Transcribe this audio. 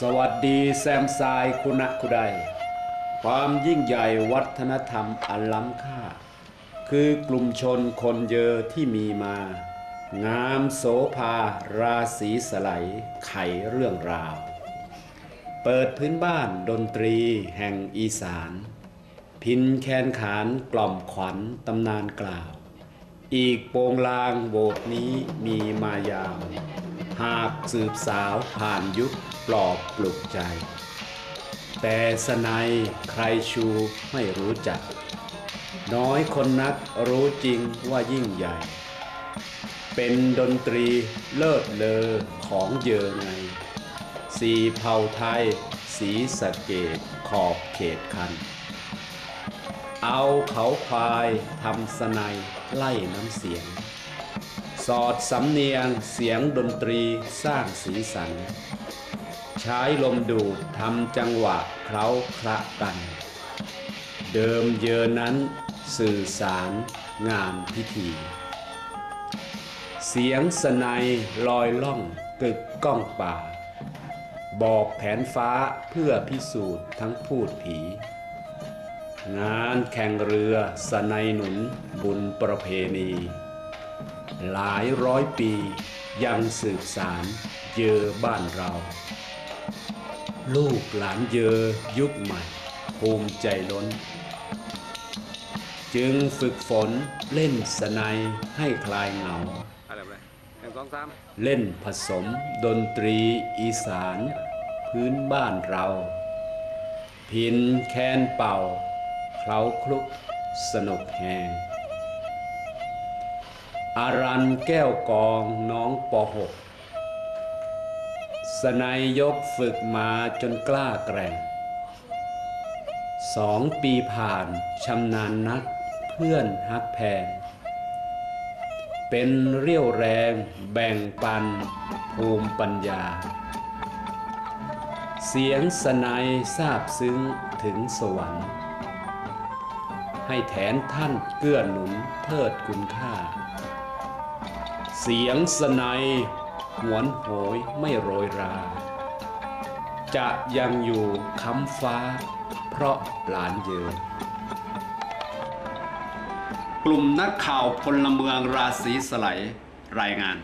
สวัสดีแซมซายคุณะคุไดความยิ่งใหญ่วัฒนธรรมอันล้ำค่า คือกลุ่มชนคนเยอที่มีมา งามโสภาราศีสไลยไขเรื่องราว เปิดพื้นบ้านดนตรีแห่งอีสาน พินแคนขานกล่อมขวัญตำนานกล่าว อีกโปงลางโบสนี้มีมายาว หากสืบสาวผ่านยุคปลอบปลุกใจ แต่สนัยใครชูไม่รู้จัก น้อยคนนักรู้จริงว่ายิ่งใหญ่ เป็นดนตรีเลิศเลอของเยอไงสีเผ่าไทย สีสะเกตขอบเขตคัน เอาเขาควายทำสนัยไล่น้ำเสียง สอดสำเนียงเสียงดนตรีสร้างสีสัน ใช้ลมดูดทำจังหวะเคล้าคละกัน เดิมเยอนั้นสื่อสารงานพิธี เสียงสนัยลอยล่องกึกก้องป่า บอกแผนฟ้าเพื่อพิสูจน์ทั้งพูดผี งานแข่งเรือสนัยหนุนบุญประเพณี หลายร้อยปียังสืบสารเยอบ้านเรา ลูกหลานเยอยุคใหม่ภูมิใจล้น จึงฝึกฝนเล่นสนัยให้คลายเหงาอะไรไปหนึ่งสองสามเล่นผสมดนตรีอีสาน พื้นบ้านเรา พินแคนเป่าเคล้าคลุกสนุกแหง อารันแก้วกองน้องปหกสนัยยกฝึกมาจนกล้าแกร่ง สองปีผ่านชำนาญนักเพื่อนฮักแพง เป็นเรี่ยวแรงแบ่งปันภูมิปัญญา เสียงสนัยทราบซึ้งถึงสวรรค์ ให้แทนท่านเกื้อหนุนเทิดคุณค่า เสียงสนัยหวนโหยไม่โรยรา จะยังอยู่ค้ำฟ้า เพราะหลานเยอกลุ่มนักข่าวพลเมืองราศีสไลรายงาน